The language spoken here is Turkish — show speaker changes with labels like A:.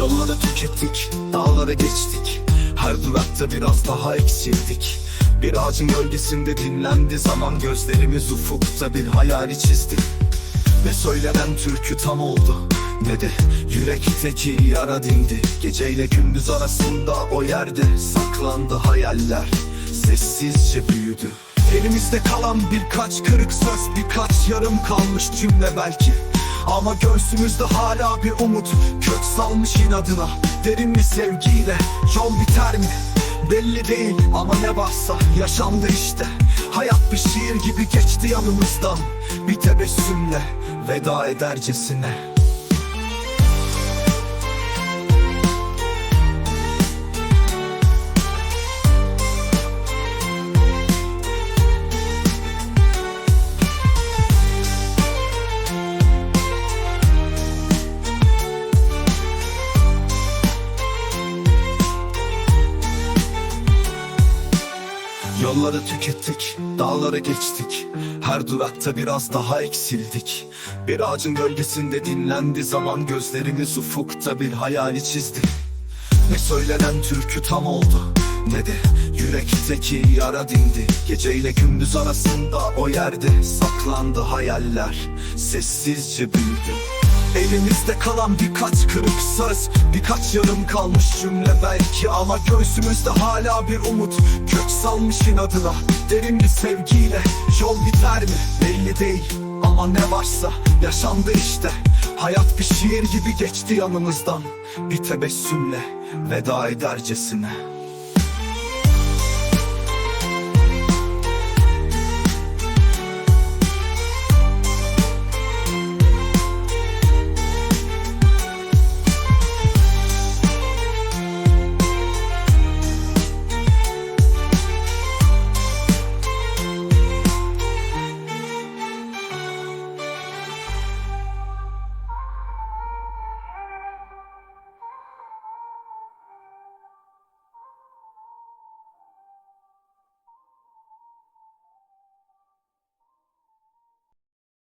A: Yolları tükettik, dağlara geçtik. Her durakta biraz daha eksildik. Bir ağacın gölgesinde dinlendi zaman Gözlerimiz ufukta bir hayali çizdi. Ve söylenen türkü tam oldu. Ne de yürekteki yara dindi. Geceyle gündüz arasında o yerde Saklandı hayaller. Sessizce büyüdü. Elimizde kalan birkaç kırık söz Birkaç yarım kalmış cümle belki ama göğsümüzde hala bir umut. Kök salmış inadına. Derin bir sevgiyle Yol biter mi? Belli değil ama ne varsa yaşandı işte. Hayat bir şiir gibi geçti yanımızdan. Bir tebessümle veda edercesine Yolları tükettik, dağları geçtik. Her durakta biraz daha eksildik. Bir ağacın gölgesinde dinlendi zaman Gözlerimiz ufukta bir hayali çizdi. Ne söylenen türkü tam oldu Ne de yürekteki yara dindi. Geceyle gündüz arasında o yerde Saklandı hayaller Sessizce büyüdü Elimizde kalan birkaç kırık söz Birkaç yarım kalmış cümle belki. Ama göğsümüzde hala bir umut Kök salmış inadına. Derin bir sevgiyle Yol biter mi? Belli değil. Ama ne varsa yaşandı işte. Hayat bir şiir gibi geçti yanımızdan. Bir tebessümle veda edercesine